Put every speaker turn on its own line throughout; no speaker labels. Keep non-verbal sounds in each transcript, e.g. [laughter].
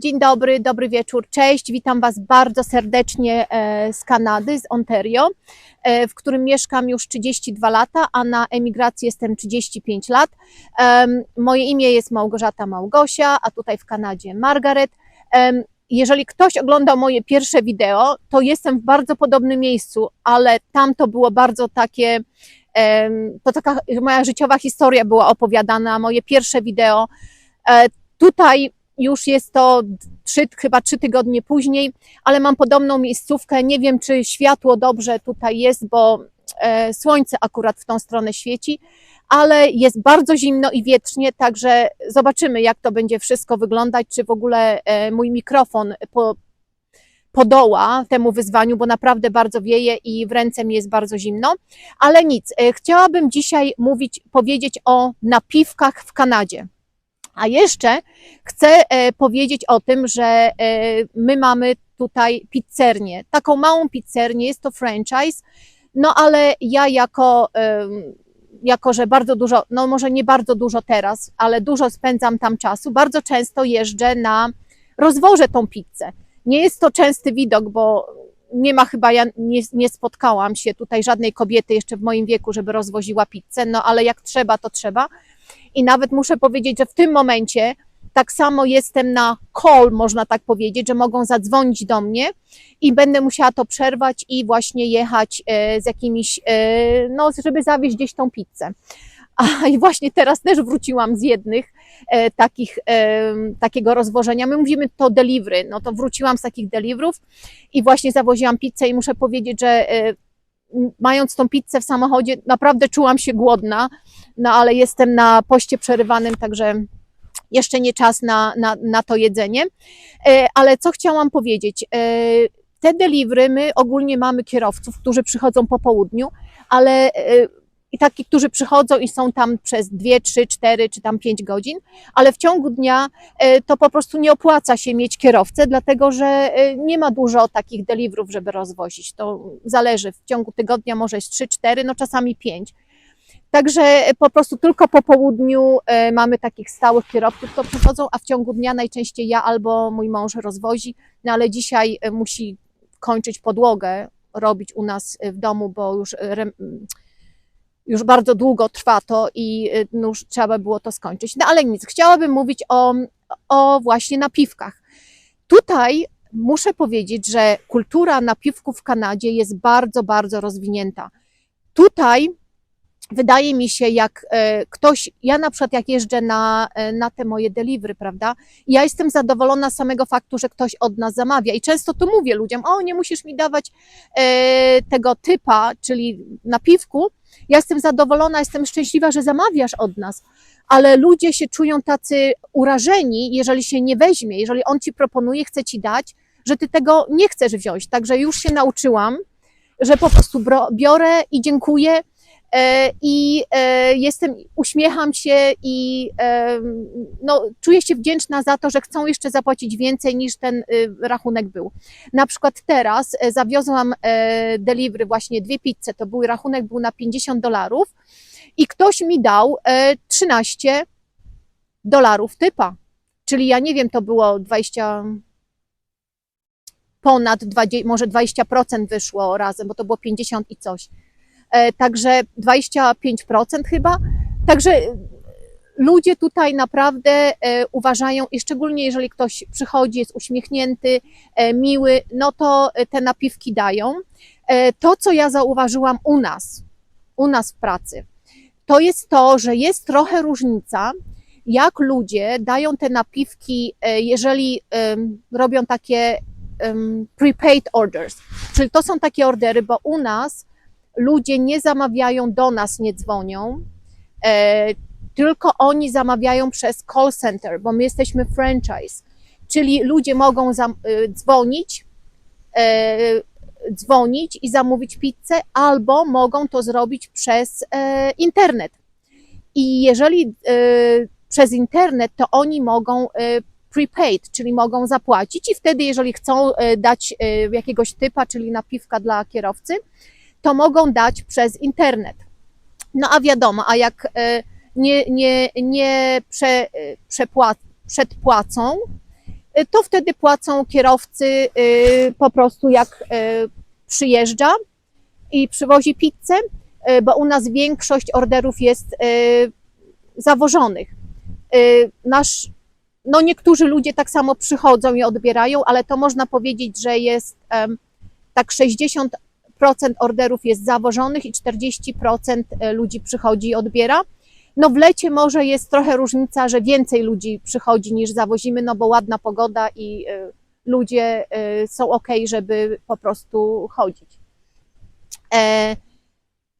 Dzień dobry, dobry wieczór, cześć. Witam Was bardzo serdecznie e, z Kanady, z Ontario, e, w którym mieszkam już 32 lata, a na emigracji jestem 35 lat. Moje imię jest Małgorzata Małgosia, a tutaj w Kanadzie Margaret. Jeżeli ktoś oglądał moje pierwsze wideo, to jestem w bardzo podobnym miejscu, ale tam to było bardzo takie, to taka moja życiowa historia była opowiadana, moje pierwsze wideo. E, Tutaj już jest to trzy, chyba trzy tygodnie później, ale mam podobną miejscówkę. Nie wiem, czy światło dobrze tutaj jest, bo e, słońce akurat w tą stronę świeci, ale jest bardzo zimno i wietrznie, także zobaczymy, jak to będzie wszystko wyglądać, czy w ogóle e, mój mikrofon po, podoła temu wyzwaniu, bo naprawdę bardzo wieje i w ręce mi jest bardzo zimno. Ale nic, e, chciałabym dzisiaj mówić, powiedzieć o napiwkach w Kanadzie. A jeszcze chcę e, powiedzieć o tym, że e, my mamy tutaj pizzernię, taką małą pizzernię, jest to franchise, no ale ja jako, jako że bardzo dużo, no może nie bardzo dużo teraz, ale dużo spędzam tam czasu, bardzo często jeżdżę na, rozwożę tą pizzę. Nie jest to częsty widok, bo nie ma chyba, ja nie, nie spotkałam się tutaj żadnej kobiety jeszcze w moim wieku, żeby rozwoziła pizzę, no ale jak trzeba, to trzeba. I nawet muszę powiedzieć, że w tym momencie tak samo jestem na call, można tak powiedzieć, że mogą zadzwonić do mnie i będę musiała to przerwać i właśnie jechać e, z jakimiś, e, no, żeby zawieźć gdzieś tą pizzę. A i właśnie teraz też wróciłam z jednych e, takich, e, takiego rozwożenia. My mówimy to delivery, no to wróciłam z takich deliverów i właśnie zawoziłam pizzę i muszę powiedzieć, że e, mając tą pizzę w samochodzie, naprawdę czułam się głodna, no ale jestem na poście przerywanym, także jeszcze nie czas na, na, na to jedzenie. E, Ale co chciałam powiedzieć? E, Te delivery, my ogólnie mamy kierowców, którzy przychodzą po południu, ale e, i takich, którzy przychodzą i są tam przez 2, 3, 4 czy tam 5 godzin, ale w ciągu dnia e, to po prostu nie opłaca się mieć kierowcę, dlatego że e, nie ma dużo takich deliverów, żeby rozwozić. To zależy, w ciągu tygodnia może jest 3, 4, no czasami 5. Także po prostu tylko po południu e, mamy takich stałych kierowców, to przychodzą, a w ciągu dnia najczęściej ja albo mój mąż rozwozi, no ale dzisiaj e, musi kończyć podłogę, robić u nas e, w domu, bo już, e, już bardzo długo trwa to i e, no już trzeba było to skończyć. No ale nic, chciałabym mówić o, o właśnie napiwkach. Tutaj muszę powiedzieć, że kultura napiwków w Kanadzie jest bardzo, bardzo rozwinięta. Tutaj wydaje mi się, jak e, ktoś, ja na przykład jak jeżdżę na, e, na te moje delivery, prawda, ja jestem zadowolona z samego faktu, że ktoś od nas zamawia. I często to mówię ludziom, o nie musisz mi dawać e, tego typa, czyli napiwku, ja jestem zadowolona, jestem szczęśliwa, że zamawiasz od nas, ale ludzie się czują tacy urażeni, jeżeli się nie weźmie, jeżeli on ci proponuje, chce ci dać, że ty tego nie chcesz wziąć, także już się nauczyłam, że po prostu biorę i dziękuję, i e, jestem, uśmiecham się i e, no, czuję się wdzięczna za to, że chcą jeszcze zapłacić więcej niż ten y, rachunek był. Na przykład teraz e, zawiozłam e, delivery właśnie dwie pizze, to był rachunek był na 50 dolarów i ktoś mi dał e, 13 dolarów typa, czyli ja nie wiem, to było 20 ponad 20, może 20% wyszło razem, bo to było 50 i coś. E, Także 25% chyba. Także ludzie tutaj naprawdę e, uważają, i szczególnie jeżeli ktoś przychodzi, jest uśmiechnięty, e, miły, no to te napiwki dają. To, co ja zauważyłam u nas, u nas w pracy, to jest to, że jest trochę różnica, jak ludzie dają te napiwki, jeżeli robią takie prepaid orders. Czyli to są takie ordery, bo u nas ludzie nie zamawiają do nas, nie dzwonią, e, tylko oni zamawiają przez call center, bo my jesteśmy franchise. Czyli ludzie mogą e, dzwonić, e, dzwonić i zamówić pizzę, albo mogą to zrobić przez e, internet. I jeżeli e, przez internet, to oni mogą e, prepaid, czyli mogą zapłacić i wtedy, jeżeli chcą e, dać e, jakiegoś typa, czyli napiwka dla kierowcy, to mogą dać przez internet. No a wiadomo, a jak e, nie, nie, nie prze, e, przedpłacą, y, to wtedy płacą kierowcy po prostu jak przyjeżdża i przywozi pizzę, bo u nas większość orderów jest zawożonych. Nasz, no niektórzy ludzie tak samo przychodzą i odbierają, ale to można powiedzieć, że jest tak 60% orderów jest zawożonych i 40% ludzi przychodzi i odbiera. No w lecie może jest trochę różnica, że więcej ludzi przychodzi niż zawozimy, no bo ładna pogoda i y, ludzie y, są ok, żeby po prostu chodzić. E,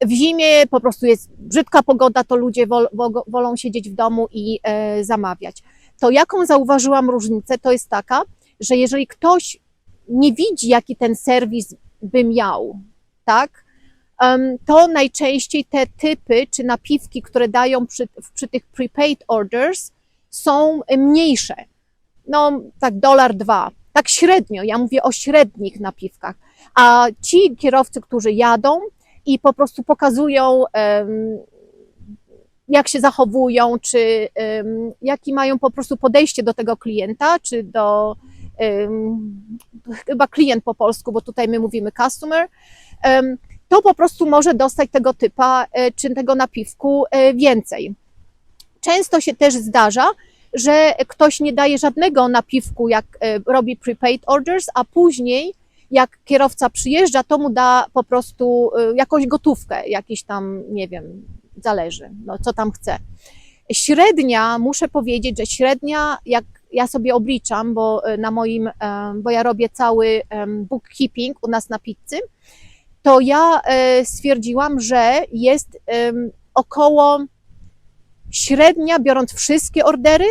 w zimie po prostu jest brzydka pogoda, to ludzie wol, wo- wolą siedzieć w domu i e, zamawiać. To jaką zauważyłam różnicę, to jest taka, że jeżeli ktoś nie widzi, jaki ten serwis by miał, tak, to najczęściej te typy czy napiwki, które dają przy, przy tych prepaid orders, są mniejsze. No, tak dolar dwa. Tak średnio, ja mówię o średnich napiwkach. A ci kierowcy, którzy jadą i po prostu pokazują, jak się zachowują, czy jaki mają po prostu podejście do tego klienta, czy do chyba klient po polsku, bo tutaj my mówimy customer, to po prostu może dostać tego typa e, czy tego napiwku e, więcej. Często się też zdarza, że ktoś nie daje żadnego napiwku, jak e, robi prepaid orders, a później, jak kierowca przyjeżdża, to mu da po prostu jakąś gotówkę, jakiś tam, nie wiem, zależy, no, co tam chce. Średnia, muszę powiedzieć, że średnia, jak ja sobie obliczam, bo e, na moim, e, bo ja robię cały bookkeeping u nas na pizzy, to ja e, stwierdziłam, że jest około średnia, biorąc wszystkie ordery,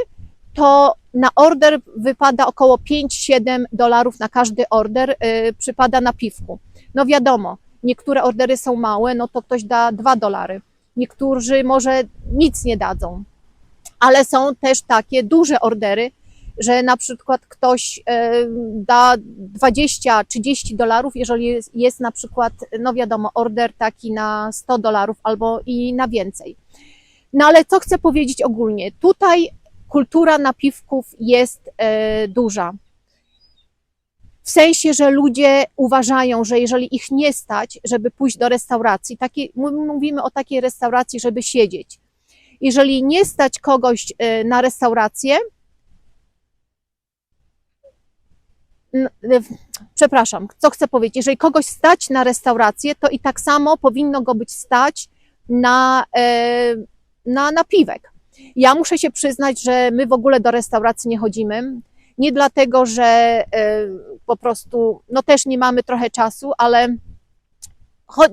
to na order wypada około 5-7 dolarów na każdy order, przypada na piwku. No wiadomo, niektóre ordery są małe, no to ktoś da 2 dolary. Niektórzy może nic nie dadzą, ale są też takie duże ordery, że na przykład ktoś y, da 20-30 dolarów, jeżeli jest, jest na przykład, no wiadomo, order taki na 100 dolarów albo i na więcej. No ale co chcę powiedzieć ogólnie? Tutaj kultura napiwków jest e, duża. W sensie, że ludzie uważają, że jeżeli ich nie stać, żeby pójść do restauracji, mówimy o takiej restauracji, żeby siedzieć. Jeżeli nie stać kogoś e, na restaurację, n- w- przepraszam, co chcę powiedzieć, jeżeli kogoś stać na restaurację, to i tak samo powinno go być stać na, e, na napiwek. Ja muszę się przyznać, że my w ogóle do restauracji nie chodzimy. Nie dlatego, że e, po prostu, no też nie mamy trochę czasu, ale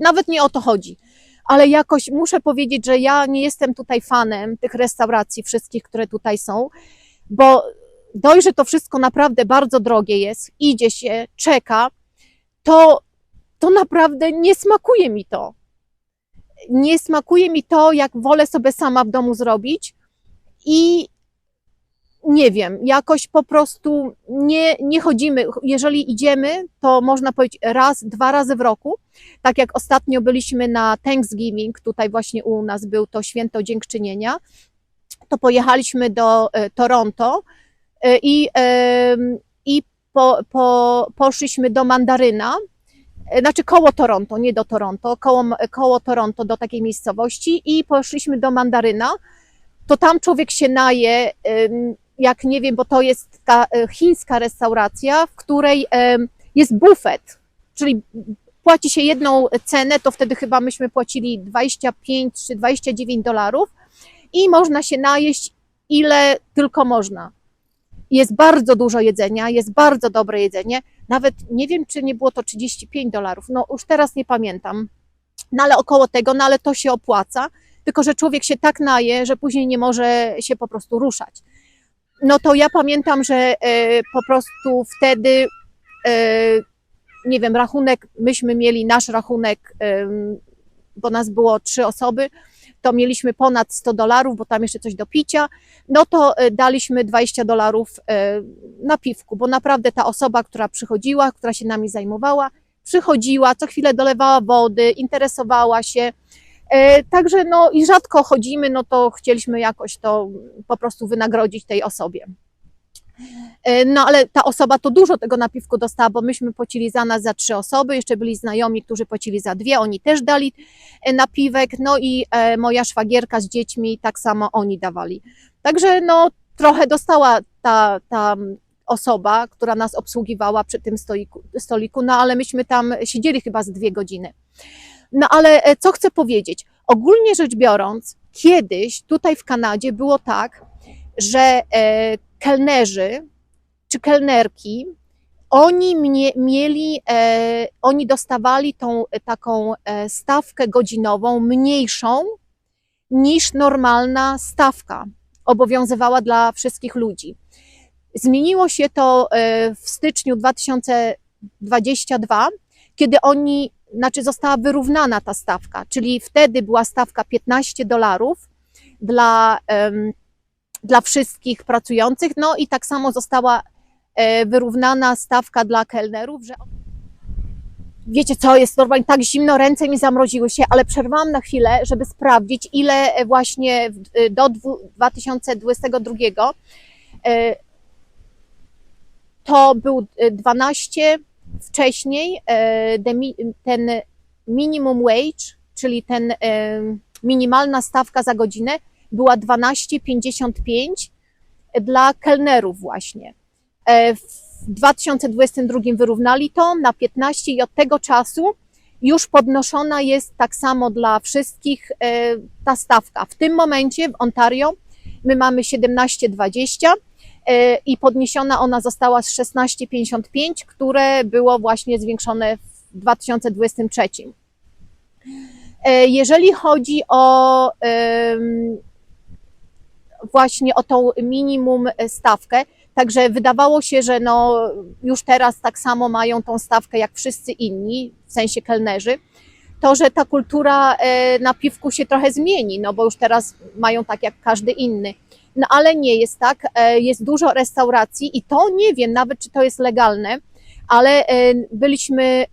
nawet nie o to chodzi. Ale jakoś muszę powiedzieć, że ja nie jestem tutaj fanem tych restauracji, wszystkich, które tutaj są, bo dość, że to wszystko naprawdę bardzo drogie jest, idzie się, czeka, to, to naprawdę nie smakuje mi to nie smakuje mi to, jak wolę sobie sama w domu zrobić i nie wiem, jakoś po prostu nie, nie chodzimy. Jeżeli idziemy, to można powiedzieć raz, dwa razy w roku. Tak jak ostatnio byliśmy na Thanksgiving, tutaj właśnie u nas był to święto dziękczynienia, to pojechaliśmy do e, Toronto i, em, i po, po, poszliśmy do Mandaryna, e, znaczy koło Toronto, nie do Toronto, koło, koło Toronto do takiej miejscowości i poszliśmy do Mandaryna, to tam człowiek się naje, jak nie wiem, bo to jest ta e, chińska restauracja, w której jest bufet, czyli płaci się jedną cenę, to wtedy chyba myśmy płacili 25 czy 29 dolarów i można się najeść ile tylko można. Jest bardzo dużo jedzenia, jest bardzo dobre jedzenie. Nawet nie wiem, czy nie było to 35 dolarów. No już teraz nie pamiętam. No ale około tego, no ale to się opłaca. Tylko, że człowiek się tak naje, że później nie może się po prostu ruszać. No to ja pamiętam, że e, po prostu wtedy, e, nie wiem, rachunek, myśmy mieli nasz rachunek, bo nas było trzy osoby, to mieliśmy ponad 100 dolarów, bo tam jeszcze coś do picia, no to e, daliśmy 20 dolarów e, na piwku, bo naprawdę ta osoba, która przychodziła, która się nami zajmowała, przychodziła, co chwilę dolewała wody, interesowała się. E, Także no i rzadko chodzimy, no to chcieliśmy jakoś to po prostu wynagrodzić tej osobie. E, No ale ta osoba to dużo tego napiwku dostała, bo myśmy płacili za nas za trzy osoby, jeszcze byli znajomi, którzy płacili za dwie, oni też dali e, napiwek, no i e, moja szwagierka z dziećmi, tak samo oni dawali. Także no trochę dostała ta, ta osoba, która nas obsługiwała przy tym stoliku, stoliku, no ale myśmy tam siedzieli chyba z dwie godziny. No ale co chcę powiedzieć? Ogólnie rzecz biorąc, kiedyś tutaj w Kanadzie było tak, że kelnerzy czy kelnerki, oni mnie, mieli, e, oni dostawali tą e, taką e, stawkę godzinową mniejszą niż normalna stawka obowiązywała dla wszystkich ludzi. Zmieniło się to e, w styczniu 2022, kiedy oni, znaczy została wyrównana ta stawka, czyli wtedy była stawka 15 dolarów dla, dla wszystkich pracujących, no i tak samo została e, wyrównana stawka dla kelnerów, że Wiecie co, jest normalnie tak zimno, ręce mi zamroziły się, ale przerwałam na chwilę, żeby sprawdzić, ile właśnie e, do dwu- 2022 e, to był e, 12 wcześniej ten minimum wage, czyli ten minimalna stawka za godzinę była 12,55 dla kelnerów właśnie. E, W 2022 wyrównali to na 15 i od tego czasu już podnoszona jest tak samo dla wszystkich e, ta stawka. W tym momencie w Ontario my mamy 17,20 e, i podniesiona ona została z 16,55, które było właśnie zwiększone w 2023. E, Jeżeli chodzi o właśnie o tą minimum stawkę, Także wydawało się, że no już teraz tak samo mają tą stawkę jak wszyscy inni, w sensie kelnerzy. To, że ta kultura e, na piwku się trochę zmieni, no bo już teraz mają tak jak każdy inny. No ale nie jest tak. E, Jest dużo restauracji i to nie wiem nawet, czy to jest legalne, ale e, byliśmy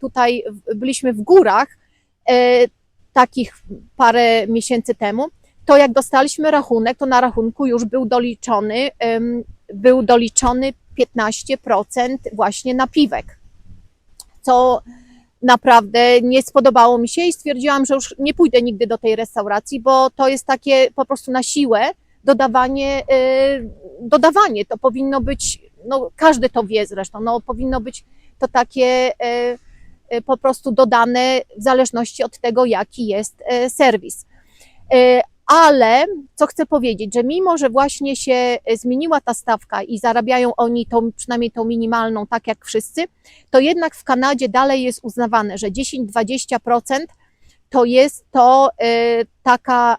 tutaj, byliśmy w górach e, takich parę miesięcy temu to jak dostaliśmy rachunek, to na rachunku już był doliczony, był doliczony 15% właśnie napiwek, co naprawdę nie spodobało mi się i stwierdziłam, że już nie pójdę nigdy do tej restauracji, bo to jest takie po prostu na siłę dodawanie, y, dodawanie, to powinno być, no każdy to wie zresztą, no powinno być to takie y, y, po prostu dodane w zależności od tego, jaki jest serwis. Y, ale co chcę powiedzieć, że mimo, że właśnie się e, zmieniła ta stawka i zarabiają oni tą, przynajmniej tą minimalną, tak jak wszyscy, to jednak w Kanadzie dalej jest uznawane, że 10-20% to jest to e, taka,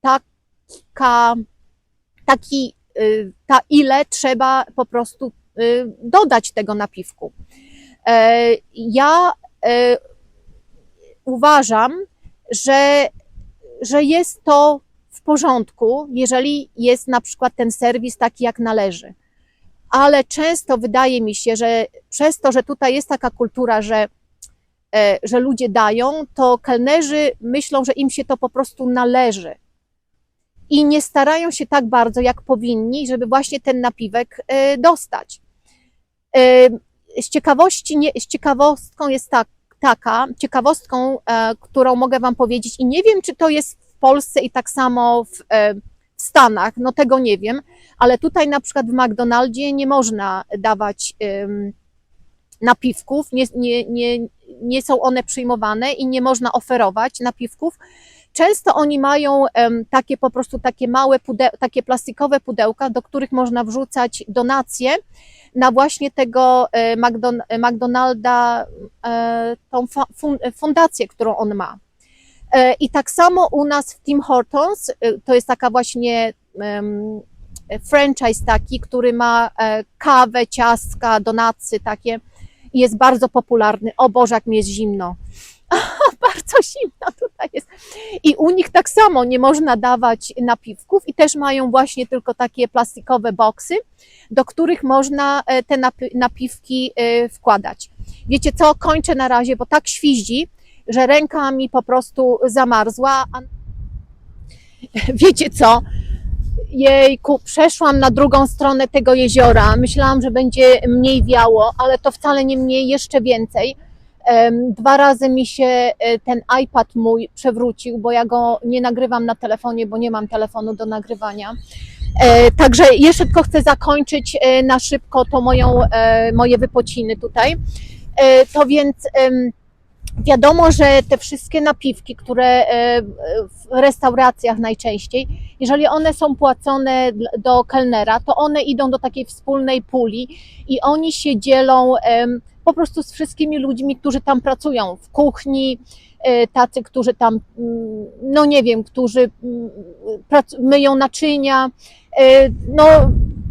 taka, taki, e, ta ile trzeba po prostu e, dodać tego napiwku. E, Ja e, uważam, że, że jest to w porządku, jeżeli jest na przykład ten serwis taki, jak należy. Ale często wydaje mi się, że przez to, że tutaj jest taka kultura, że, e, że ludzie dają, to kelnerzy myślą, że im się to po prostu należy. I nie starają się tak bardzo, jak powinni, żeby właśnie ten napiwek e, dostać. E, Z ciekawości, nie, z ciekawostką jest tak, taka ciekawostką, e, którą mogę Wam powiedzieć, i nie wiem, czy to jest w Polsce i tak samo w, e, w Stanach, no tego nie wiem, ale tutaj na przykład w McDonaldzie nie można dawać em, napiwków, nie, nie, nie, nie są one przyjmowane i nie można oferować napiwków. Często oni mają takie po prostu takie małe, pude- takie plastikowe pudełka, do których można wrzucać donacje na właśnie tego e, McDon- e, McDonalda, e, tą fundację, którą on ma. I tak samo u nas w Tim Hortons, to jest taka właśnie franchise taki, który ma kawę, ciastka, donacy takie i jest bardzo popularny. O Boże, jak mi jest zimno. [laughs] bardzo zimno tutaj jest. I u nich tak samo nie można dawać napiwków i też mają właśnie tylko takie plastikowe boksy, do których można e, te napi- napiwki e, wkładać. Wiecie co, kończę na razie, bo tak świździ, że ręka mi po prostu zamarzła. A... [laughs] Wiecie co, Jejku, przeszłam na drugą stronę tego jeziora. Myślałam, że będzie mniej wiało, ale to wcale nie mniej, jeszcze więcej. Dwa razy mi się e, ten iPad mój przewrócił, bo ja go nie nagrywam na telefonie, bo nie mam telefonu do nagrywania. E, Także jeszcze tylko chcę zakończyć e, na szybko to moją, moje wypociny tutaj. To więc wiadomo, że te wszystkie napiwki, które w restauracjach najczęściej, jeżeli one są płacone do kelnera, to one idą do takiej wspólnej puli i oni się dzielą po prostu z wszystkimi ludźmi, którzy tam pracują w kuchni, e, tacy, którzy tam, mm, no nie wiem, którzy mm, myją naczynia. e, No,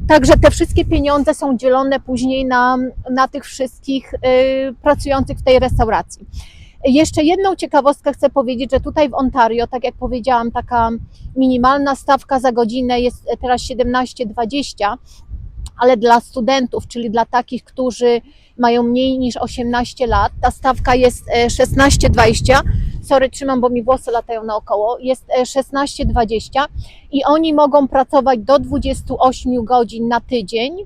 także te wszystkie pieniądze są dzielone później na, na tych wszystkich e, pracujących w tej restauracji. Jeszcze jedną ciekawostkę chcę powiedzieć, że tutaj w Ontario, tak jak powiedziałam, taka minimalna stawka za godzinę jest teraz 17,20, ale dla studentów, czyli dla takich, którzy mają mniej niż 18 lat, ta stawka jest e, 16,20. Sorry, trzymam, bo mi włosy latają naokoło. Jest e, 16,20 i oni mogą pracować do 28 godzin na tydzień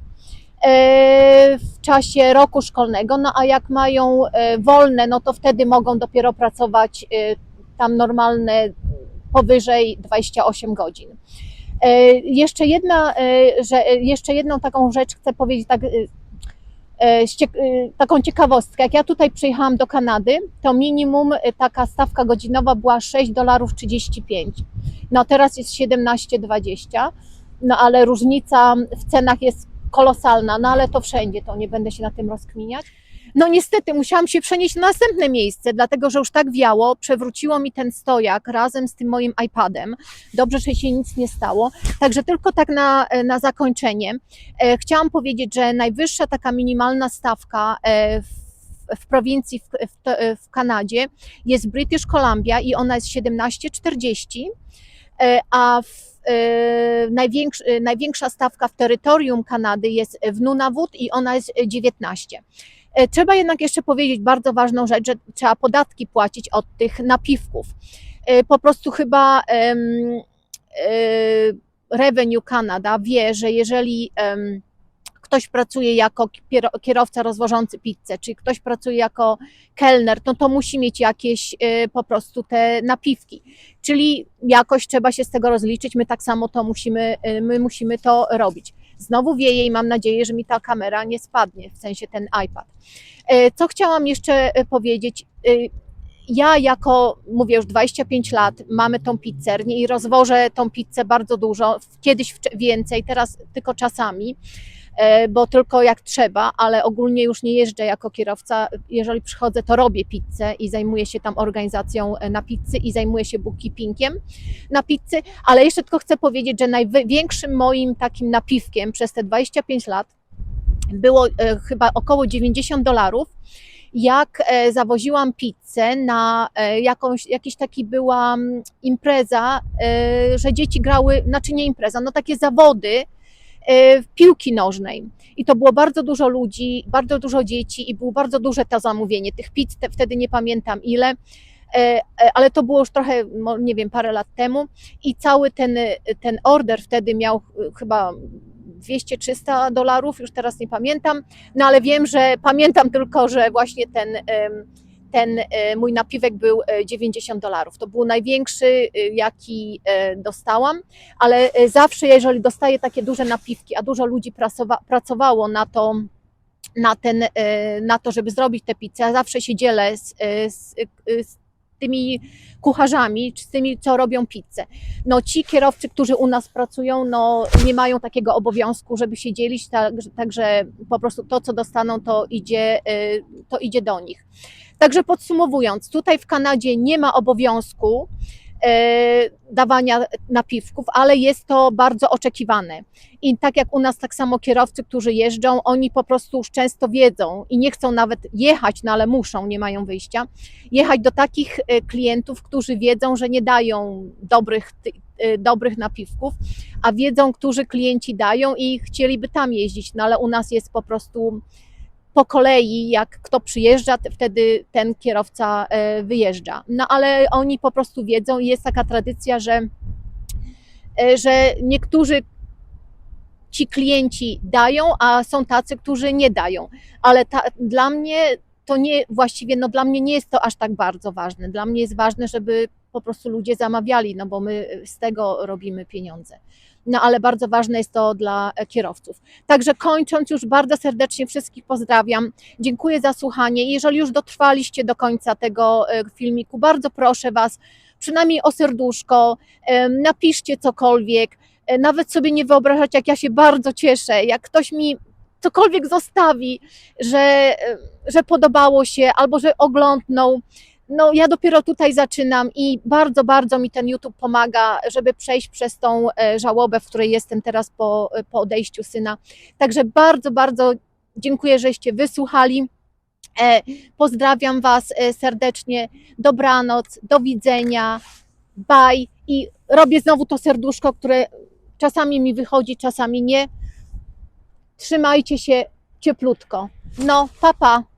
e, w czasie roku szkolnego, no a jak mają e, wolne, no to wtedy mogą dopiero pracować e, tam normalne powyżej 28 godzin. E, Jeszcze jedna, e, że, e, jeszcze jedną taką rzecz chcę powiedzieć, tak, taką ciekawostkę. Jak ja tutaj przyjechałam do Kanady, to minimum taka stawka godzinowa była 6 dolarów 35. No teraz jest 17,20. No ale różnica w cenach jest kolosalna, no ale to wszędzie, to nie będę się na tym rozkminiać. No niestety musiałam się przenieść na następne miejsce, dlatego że już tak wiało, przewróciło mi ten stojak razem z tym moim iPadem. Dobrze, że się nic nie stało. Także tylko tak na, na zakończenie. E, chciałam powiedzieć, że najwyższa taka minimalna stawka e, w, w prowincji w, w, to- w Kanadzie jest British Columbia i ona jest 17,40, e, a w, e, największ, e, największa stawka w terytorium Kanady jest w Nunavut i ona jest e, 19. E, Trzeba jednak jeszcze powiedzieć bardzo ważną rzecz, że trzeba podatki płacić od tych napiwków. E, Po prostu chyba e, Revenue Canada wie, że jeżeli ktoś pracuje jako kiero- kierowca rozwożący pizzę, czy ktoś pracuje jako kelner, no to musi mieć jakieś po prostu te napiwki. Czyli jakoś trzeba się z tego rozliczyć, my tak samo to musimy, my musimy to robić. Znowu wieje i mam nadzieję, że mi ta kamera nie spadnie, w sensie ten iPad. E, Co chciałam jeszcze e, powiedzieć? E, Ja jako, mówię już 25 lat, mamy tą pizzernię i rozwożę tą pizzę bardzo dużo, kiedyś więcej, teraz tylko czasami, bo tylko jak trzeba, ale ogólnie już nie jeżdżę jako kierowca. Jeżeli przychodzę, to robię pizzę i zajmuję się tam organizacją e, na pizzy i zajmuję się bookkeepingiem na pizzy, ale jeszcze tylko chcę powiedzieć, że największym moim takim napiwkiem przez te 25 lat było e, chyba około 90 dolarów, jak e, zawoziłam pizzę na e, jakąś, jakiś taki była impreza, e, że dzieci grały, znaczy nie impreza, no takie zawody e, piłki nożnej. I to było bardzo dużo ludzi, bardzo dużo dzieci i było bardzo duże to zamówienie. Tych pizz te, wtedy nie pamiętam ile, e, e, ale to było już trochę, nie wiem, parę lat temu i cały ten, ten order wtedy miał e, chyba 200-300 dolarów, już teraz nie pamiętam, no ale wiem, że pamiętam tylko, że właśnie ten, ten e, mój napiwek był e, 90 dolarów. To był największy, e, jaki e, dostałam, ale e, zawsze, jeżeli dostaję takie duże napiwki, a dużo ludzi pracowało na to, na, ten, e, na to, żeby zrobić tę pizzę, ja zawsze się dzielę z, e, z, e, z tymi kucharzami, czy z tymi, co robią pizzę. No ci kierowcy, którzy u nas pracują, no nie mają takiego obowiązku, żeby się dzielić, tak- także po prostu to, co dostaną, to idzie, y, to idzie do nich. Także podsumowując, tutaj w Kanadzie nie ma obowiązku dawania napiwków, ale jest to bardzo oczekiwane. I tak jak u nas, tak samo kierowcy, którzy jeżdżą, oni po prostu już często wiedzą i nie chcą nawet jechać, no ale muszą, nie mają wyjścia, jechać do takich y, klientów, którzy wiedzą, że nie dają dobrych, y, dobrych napiwków, a wiedzą, którzy klienci dają i chcieliby tam jeździć, no ale u nas jest po prostu po kolei, jak kto przyjeżdża, wtedy ten kierowca e, wyjeżdża. No ale oni po prostu wiedzą i jest taka tradycja, że e, że niektórzy ci klienci dają, a są tacy, którzy nie dają. Ale ta, dla mnie to nie, właściwie, no dla mnie nie jest to aż tak bardzo ważne. Dla mnie jest ważne, żeby po prostu ludzie zamawiali, no bo my z tego robimy pieniądze. No ale bardzo ważne jest to dla e, kierowców. Także kończąc już bardzo serdecznie wszystkich pozdrawiam. Dziękuję za słuchanie. Jeżeli już dotrwaliście do końca tego e, filmiku, bardzo proszę Was, przynajmniej o serduszko, em, napiszcie cokolwiek. E, Nawet sobie nie wyobrażacie, jak ja się bardzo cieszę, jak ktoś mi cokolwiek zostawi, że, e, że podobało się albo że oglądnął. No, ja dopiero tutaj zaczynam i bardzo, bardzo mi ten YouTube pomaga, żeby przejść przez tą e, żałobę, w której jestem teraz po, po odejściu syna. Także bardzo, bardzo dziękuję, żeście wysłuchali. E, Pozdrawiam Was e, serdecznie. Dobranoc, do widzenia. Bye. I robię znowu to serduszko, które czasami mi wychodzi, czasami nie. Trzymajcie się cieplutko. No, papa. Pa.